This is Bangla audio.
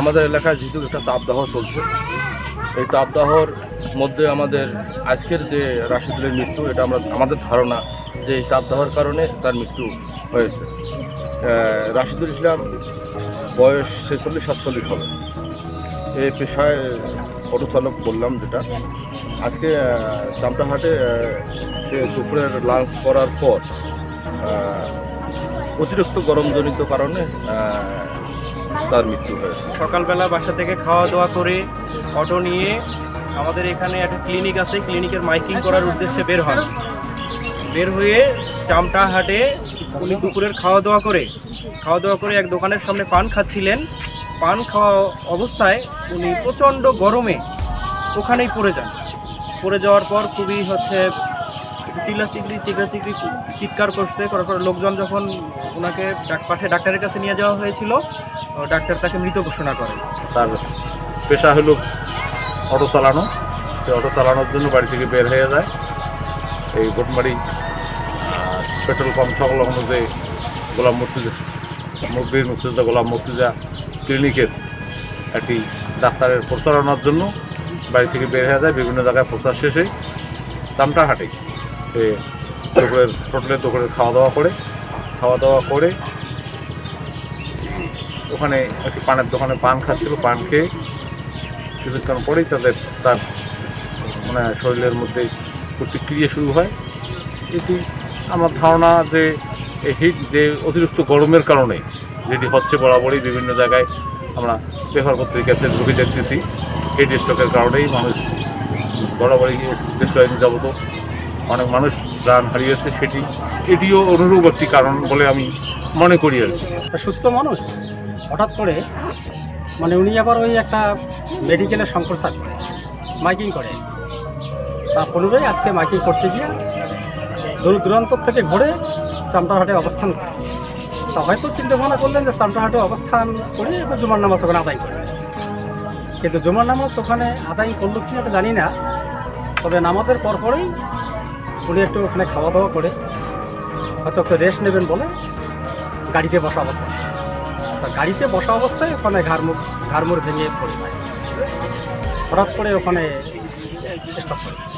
আমাদের এলাকায় যেহেতু একটা তাপদাহ চলছে, এই তাপদাহর মধ্যে আমাদের আজকের যে রাশিদুলের মৃত্যু, এটা আমরা, আমাদের ধারণা যে এই তাপদাহর কারণে তার মৃত্যু হয়েছে। রাশিদুল ইসলাম বয়স ছেচল্লিশ, সাতচল্লিশ হবে। এই পেশায় অটো চালক বললাম যেটা। আজকে চামটাহাটে সে দুপুরের লাঞ্চ করার পর অতিরিক্ত গরমজনিত কারণে তার মৃত্যু হয়েছে। সকালবেলা বাসা থেকে খাওয়া দাওয়া করে অটো নিয়ে আমাদের এখানে একটা ক্লিনিক আছে ক্লিনিকের মাইকিং করার উদ্দেশ্যে বের হন। বের হয়ে চামটা হাটে উনি দুপুরের খাওয়া দাওয়া করে খাওয়া দাওয়া করে এক দোকানের সামনে পান খাচ্ছিলেন। পান খাওয়া অবস্থায় উনি প্রচণ্ড গরমে ওখানেই পড়ে যান। পড়ে যাওয়ার পর খুবই হচ্ছে চিল্লাচিল্লি চিল্লাচিল্লি চিৎকার করছে, করার পর লোকজন যখন ওনাকে পাশে ডাক্তারের কাছে নিয়ে যাওয়া হয়েছিল ডাক্তার তাকে মৃত ঘোষণা করে। তার পেশা হলো অটো চালানো। সে অটো চালানোর জন্য বাড়ি থেকে বের হয়ে যায়। এই গোটমারি পেট্রোল পাম্প সংলগ্ন যে গোলাম মুর্তুজা মুরব্বীর মুর্তুজা গোলাম মুর্তুজা ক্লিনিকের একটি ডাক্তারের প্রচারণার জন্য বাড়ি থেকে বের হয়ে যায়। বিভিন্ন জায়গায় প্রচার শেষে চামটা দুপুরের হোটেলের দোকানে খাওয়া দাওয়া করে খাওয়া দাওয়া করে, ওখানে একটি পানের দোকানে পান খাচ্ছিল, পান খেয়ে কিছুক্ষণ পরেই তাদের, তার মানে শরীরের মধ্যে প্রতিক্রিয়া শুরু হয়। এটি আমার ধারণা যে হিট, যে অতিরিক্ত গরমের কারণে যেটি হচ্ছে বরাবরই বিভিন্ন জায়গায় আমরা পেপার পত্রিকাতে ঢুকে দেখতেছি হিট স্ট্রোকের কারণেই মানুষ বরাবরই বেশ কয়েকদিন যাবত অনেক মানুষ প্রাণ হারিয়েছে সেটি, এটিও অনুরূপ একটি কারণ বলে আমি মনে করি আর সুস্থ মানুষ, হঠাৎ করে মানে উনি আবার ওই একটা মেডিকেলের সম্প্রসার করে মাইকিং করে। তা পনেরোই আজকে মাইকিং করতে গিয়ে দূর দূরান্ত থেকে ঘুরে চামটাহাটে অবস্থান করে। তা হয়তো চিন্তা ভাবনা করলেন যে চামটাহাটে অবস্থান করে তো জুমার নামাজ ওখানে আদায় করে কিন্তু জুমার নামাজ ওখানে আদায় করল কি জানি না। তবে নামাজের পরপরই উনি একটু ওখানে খাওয়া দাওয়া করে হয়তো একটু রেস্ট নেবেন বলে গাড়িতে বসা অবস্থা। গাড়িতে বসা অবস্থায় ওখানে ঘাড়মুখ ঘাড়মুড় ভেঙে পড়ে হঠাৎ করে ওখানে স্টপ করে।